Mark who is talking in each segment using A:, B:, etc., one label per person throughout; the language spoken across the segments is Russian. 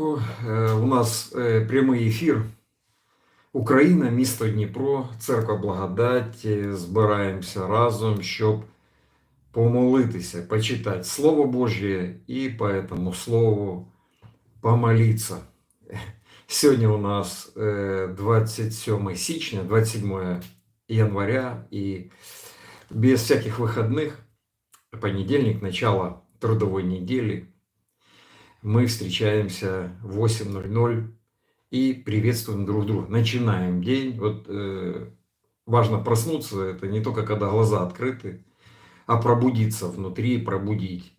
A: Е, У нас е, прямий ефір. Україна, місто Дніпро, церква Благодать. Е, Збираємося разом, щоб помолитися, почитати Слово Божє і по этому слову помолитися. Сьогодні у нас е, 27 січня, 27 января, і без всяких выходных, понедельник, начало трудовой недели, мы встречаемся в 8.00 и приветствуем друг друга. Начинаем день. Вот э, важно проснуться, это не только когда глаза открыты, а пробудиться внутри, пробудить.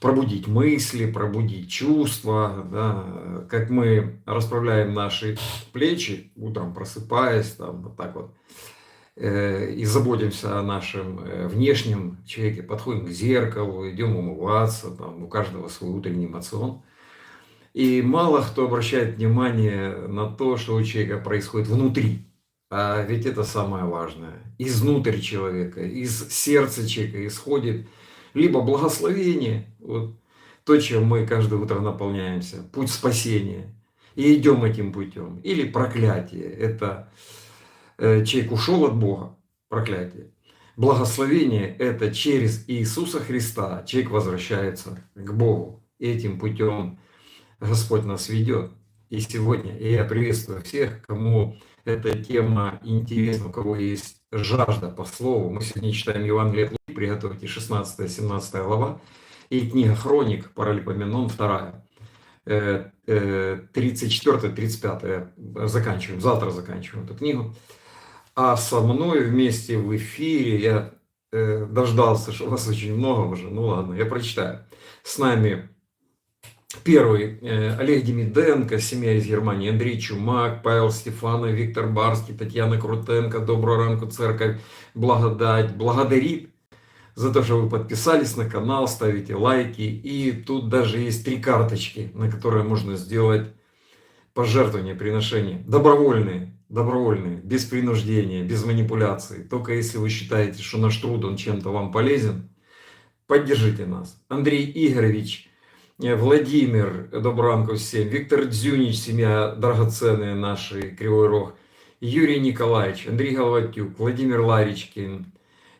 A: Пробудить мысли, пробудить чувства, да, как мы расправляем наши плечи, утром просыпаясь, там, вот так вот, и заботимся о нашем э, внешнем человеке, подходим к зеркалу, идем умываться, там, у каждого свой утренний эмоцион. И мало кто обращает внимание на то, что у человека происходит внутри. А ведь это самое важное. Изнутрь человека, из сердца человека исходит либо благословение, вот то, чем мы каждое утро наполняемся, путь спасения, и идем этим путем, или проклятие, это э, человек ушел от Бога, проклятие. Благословение – это через Иисуса Христа человек возвращается к Богу. Этим путем Господь нас ведет. И сегодня и я приветствую всех, кому эта тема интересна, у кого есть жажда по слову. Мы сегодня читаем Евангелие от Луки, приготовьте 16-17 глава, и книга Хроник, Паралипоменон, 2, 34-35, заканчиваем, завтра заканчиваем эту книгу. А со мной вместе в эфире, я э, дождался, что вас очень много уже, ну ладно, я прочитаю. С нами Первый э, Олег Демиденко, семья из Германии, Андрей Чумак, Павел Стефанов, Виктор Барский, Татьяна Крутенко, Доброго ранку, Церковь, Благодать, благодарит за то, что вы подписались на канал, ставите лайки. И тут даже есть три карточки, на которые можно сделать пожертвования, приношения. Добровольные, добровольные, без принуждения, без манипуляций. Только если вы считаете, что наш труд, он чем-то вам полезен, поддержите нас. Андрей Игоревич, Владимир, добранку всем, Виктор Дзюнич, семья драгоценная наши, Кривой Рог, Юрий Николаевич, Андрей Головатюк, Владимир Ларичкин,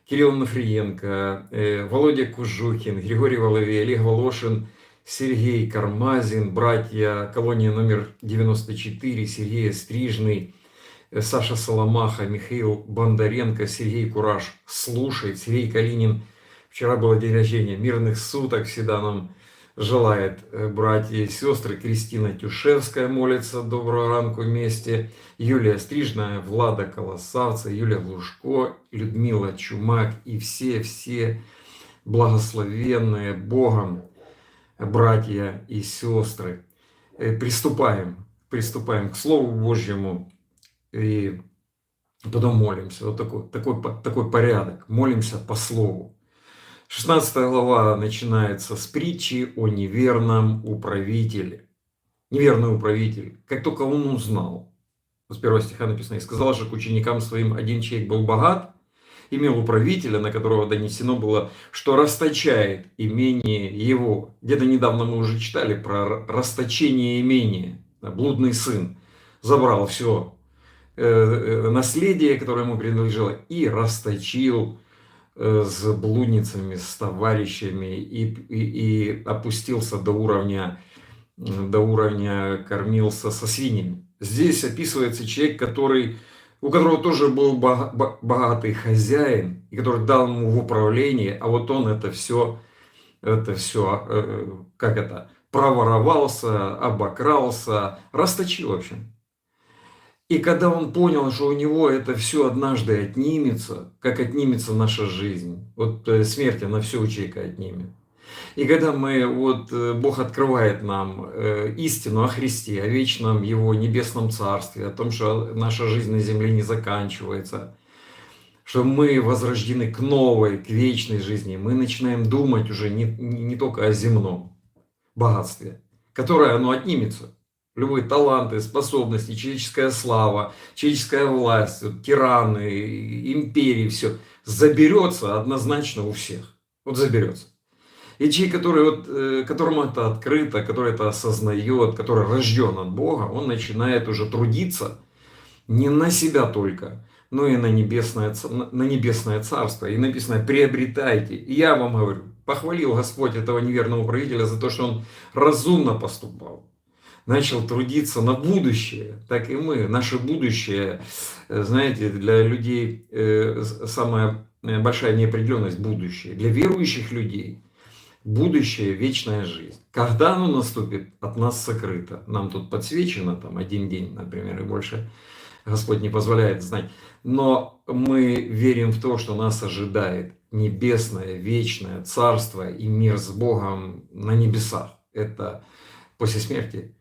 A: Кирилл Нафриенко, э, Володя Кужухин, Григорий Воловей, Олег Волошин, Сергей Кармазин, братья, колония номер 94, Сергей Стрижный, э, Саша Соломаха, Михаил Бондаренко, Сергей Кураж слушает, Сергей Калинин. Вчера было день рождения, мирных суток всегда нам желает э, братья и сестры. Кристина Тюшевская молится доброго ранку вместе. Юлия Стрижная, Влада Колосавца, Юлия Глушко, Людмила Чумак и все-все благословенные Богом братья и сестры. Э, Приступаем, приступаем к Слову Божьему и потом молимся. Вот такой, такой, такой порядок. Молимся по Слову. 16 глава начинается с притчи о неверном управителе. Неверный управитель. Как только он узнал, с первого стиха написано, и сказал же к ученикам своим, один человек был богат, имел управителя, на которого донесено было, что расточает имение его. Где-то недавно мы уже читали про расточение имения. Блудный сын забрал все наследие, которое ему принадлежало, и расточил Э, с блудницами, с товарищами и, и, и опустился до уровня, до уровня кормился со свиньями. Здесь описывается человек, который, у которого тоже был богатый хозяин, и который дал ему в управление, а вот он это все, это все, э, как это, проворовался, обокрался, расточил в общем. И когда он понял, что у него это все однажды отнимется, как отнимется наша жизнь, вот э, смерть, она все у человека отнимет. И когда мы, вот э, Бог открывает нам э, истину о Христе, о вечном Его небесном Царстве, о том, что наша жизнь на земле не заканчивается, что мы возрождены к новой, к вечной жизни, мы начинаем думать уже не, не только о земном богатстве, которое оно отнимется – любые таланты, способности, человеческая слава, человеческая власть, тираны, империи, все заберется однозначно у всех. Вот заберется. И который вот, э, которому это открыто, который это осознает, который рожден от Бога, он начинает уже трудиться не на себя только, но и на небесное, на небесное царство. И написано, приобретайте. И я вам говорю, похвалил Господь этого неверного правителя за то, что он разумно поступал начал трудиться на будущее, так и мы. Наше будущее, э, знаете, для людей э, самая большая неопределенность будущее. Для верующих людей будущее – вечная жизнь. Когда оно наступит, от нас сокрыто. Нам тут подсвечено там один день, например, и больше Господь не позволяет знать. Но мы верим в то, что нас ожидает небесное, вечное царство и мир с Богом на небесах. Это после смерти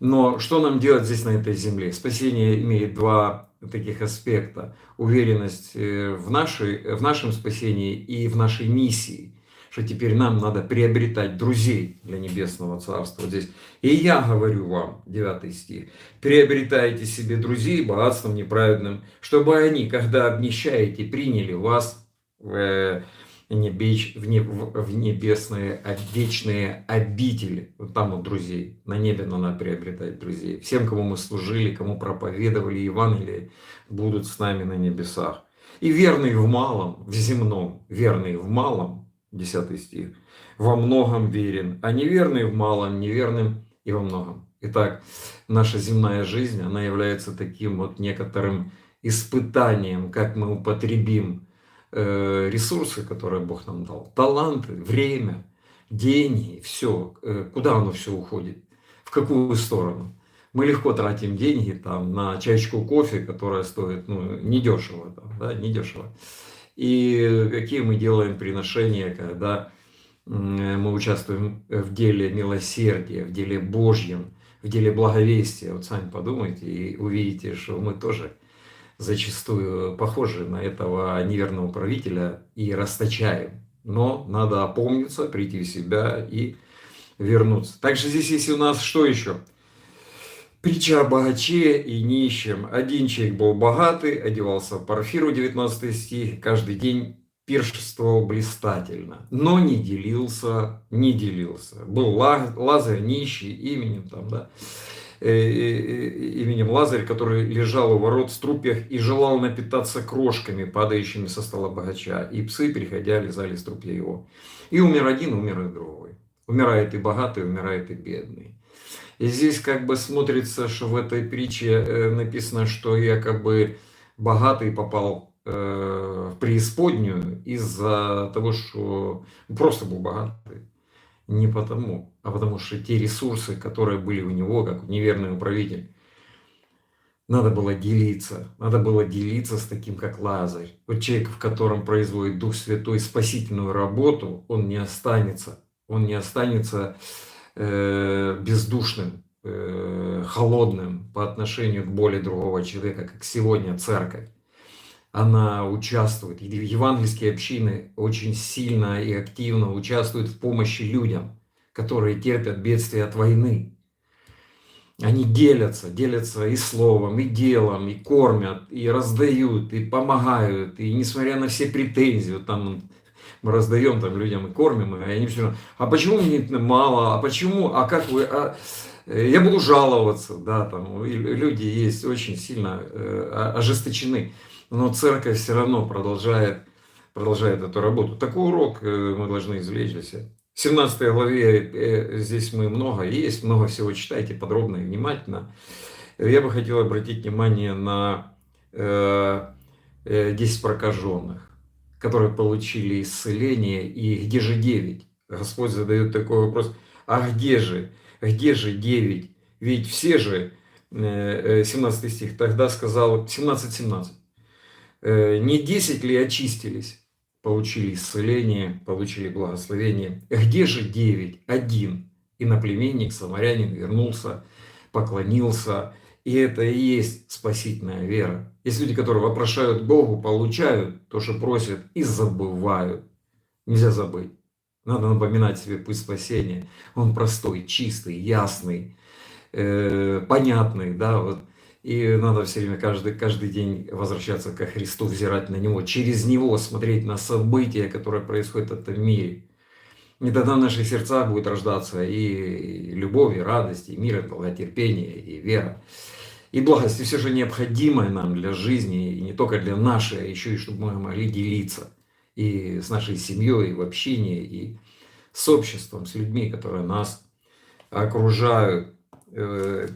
A: но что нам делать здесь, на этой земле? Спасение имеет два таких аспекта. Уверенность э, в, нашей, в нашем спасении и в нашей миссии. Что теперь нам надо приобретать друзей для Небесного Царства. Здесь. И я говорю вам, 9 стих, приобретайте себе друзей богатством неправедным, чтобы они, когда обнищаете, приняли вас в э, небеч, в, не, в небесные вечные обители. Вот там вот друзей. На небе надо приобретать друзей. Всем, кому мы служили, кому проповедовали Евангелие, будут с нами на небесах. И верный в малом, в земном, верный в малом, 10 стих, во многом верен, а неверный в малом, неверным и во многом. Итак, наша земная жизнь, она является таким вот некоторым испытанием, как мы употребим Э, ресурсы, которые Бог нам дал, таланты, время, деньги, все, э, куда оно все уходит, в какую сторону. Мы легко тратим деньги там, на чашечку кофе, которая стоит ну, недешево, там, да, недешево. И какие мы делаем приношения, когда мы участвуем в деле милосердия, в деле Божьем, в деле благовестия. Вот сами подумайте и увидите, что мы тоже зачастую похожи на этого неверного правителя и расточаем. Но надо опомниться, прийти в себя и вернуться. Также здесь есть у нас что еще? Притча о богаче и нищем. Один человек был богатый, одевался в парфиру, 19 стих, каждый день пиршествовал блистательно, но не делился, не делился. Был Лазарь нищий именем там, да, Э, э, именем Лазарь, который лежал у ворот в струпьях и желал напитаться крошками, падающими со стола богача. И псы, приходя, лизали струпья его. И умер один, умер и другой. Умирает и богатый, умирает и бедный. И здесь как бы смотрится, что в этой притче э, написано, что якобы богатый попал в преисподнюю из-за того, что просто был богатый не потому, а потому что те ресурсы, которые были у него, как неверный управитель, надо было делиться. Надо было делиться с таким, как Лазарь. Вот человек, в котором производит Дух Святой спасительную работу, он не останется. Он не останется э, бездушным, э, холодным по отношению к боли другого человека, как сегодня церковь она участвует, евангельские общины очень сильно и активно участвуют в помощи людям, которые терпят бедствия от войны. Они делятся, делятся и словом, и делом, и кормят, и раздают, и помогают, и несмотря на все претензии, вот там мы раздаем там людям и кормим, и они все равно, а почему мне мало, а почему, а как вы, а, я буду жаловаться, да, там люди есть очень сильно э, ожесточены но церковь все равно продолжает, продолжает эту работу. Такой урок э, мы должны извлечь для себя. В 17 главе э, здесь мы много есть, много всего читайте подробно и внимательно. Я бы хотел обратить внимание на 10 э, прокаженных, которые получили исцеление, и где же 9? Господь задает такой вопрос, а где же, где же 9? Ведь все же, 17 стих, тогда сказал, 17-17, Э, не 10 ли очистились, получили исцеление, получили благословение. Где же 9? Один. Иноплеменник, самарянин вернулся, поклонился. И это и есть спасительная вера. Есть люди, которые вопрошают Богу, получают то, что просят, и забывают. Нельзя забыть. Надо напоминать себе путь спасения. Он простой, чистый, ясный, э, понятный. Да, вот и надо все время, каждый, каждый день возвращаться ко Христу, взирать на Него, через Него смотреть на события, которые происходят в этом мире. И тогда в наших сердцах будет рождаться и любовь, и радость, и мир, и долготерпение, и вера. И благость, и все же необходимое нам для жизни, и не только для нашей, а еще и чтобы мы могли делиться и с нашей семьей, и в общении, и с обществом, с людьми, которые нас окружают. Э,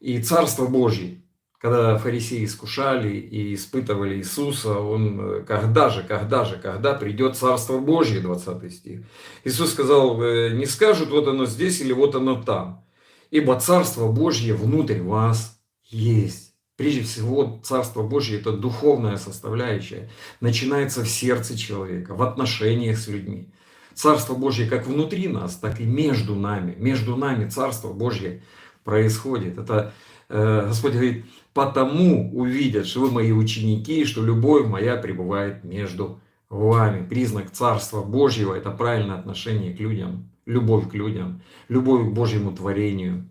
A: и Царство Божье, когда фарисеи искушали и испытывали Иисуса, он, э, когда же, когда же, когда придет Царство Божье, 20 стих. Иисус сказал, «Э, не скажут, вот оно здесь или вот оно там, ибо Царство Божье внутрь вас есть. Прежде всего, Царство Божье – это духовная составляющая, начинается в сердце человека, в отношениях с людьми. Царство Божье как внутри нас, так и между нами. Между нами Царство Божье происходит. Это Господь говорит, потому увидят, что вы мои ученики, что любовь моя пребывает между вами. Признак Царства Божьего – это правильное отношение к людям, любовь к людям, любовь к Божьему творению,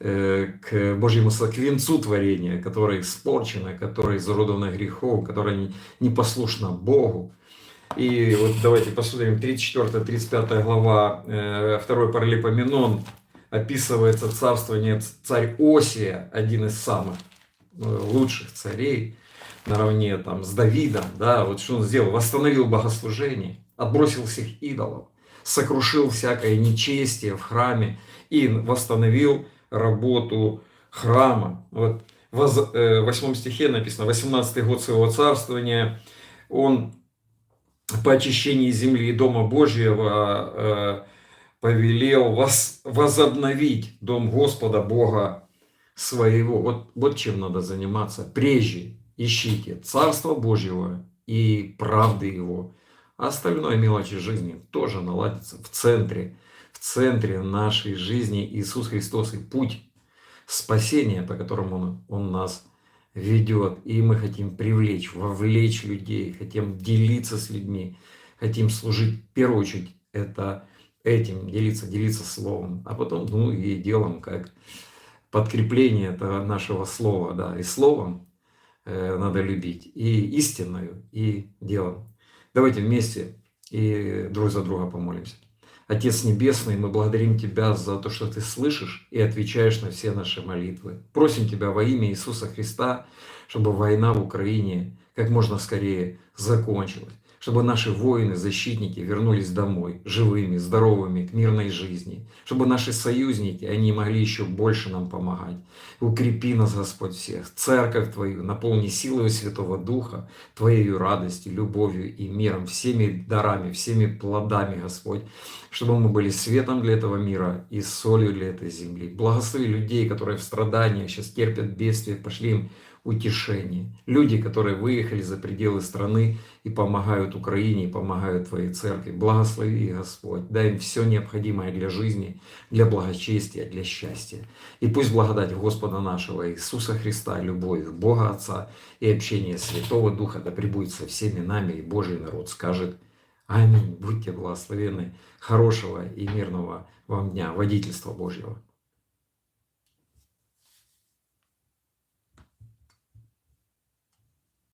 A: э, к Божьему к творения, которое испорчено, которое изуродовано грехом, которое не послушно Богу. И вот давайте посмотрим 34-35 глава, э, второй паралипоменон, описывается царствование царь Осия, один из самых э, лучших царей, наравне там с Давидом, да, вот что он сделал, восстановил богослужение, отбросил всех идолов, сокрушил всякое нечестие в храме и восстановил работу храма. Вот в э, восьмом стихе написано, 18 год своего царствования, он по очищении земли и Дома Божьего э, повелел вас возобновить Дом Господа Бога своего. Вот, вот чем надо заниматься. Прежде ищите Царство Божьего и правды Его. А остальное мелочи жизни тоже наладится в центре, в центре нашей жизни Иисус Христос и путь спасения, по которому Он, он нас ведет. И мы хотим привлечь, вовлечь людей, хотим делиться с людьми, хотим служить в первую очередь это этим, делиться, делиться словом, а потом, ну и делом, как подкрепление этого нашего слова, да, и словом э, надо любить, и истинную, и делом. Давайте вместе и друг за друга помолимся. Отец Небесный, мы благодарим Тебя за то, что Ты слышишь и отвечаешь на все наши молитвы. Просим Тебя во имя Иисуса Христа, чтобы война в Украине как можно скорее закончилась чтобы наши воины, защитники вернулись домой живыми, здоровыми, к мирной жизни, чтобы наши союзники, они могли еще больше нам помогать. Укрепи нас, Господь, всех, церковь Твою, наполни силой Святого Духа, Твоей радостью, любовью и миром, всеми дарами, всеми плодами, Господь, чтобы мы были светом для этого мира и солью для этой земли. Благослови людей, которые в страданиях сейчас терпят бедствие, пошли им утешение. Люди, которые выехали за пределы страны и помогают Украине, и помогают Твоей церкви. Благослови, Господь. Дай им все необходимое для жизни, для благочестия, для счастья. И пусть благодать Господа нашего Иисуса Христа, любовь Бога Отца и общение Святого Духа да пребудет со всеми нами, и Божий народ скажет Аминь. Будьте благословенны. Хорошего и мирного вам дня, водительства Божьего.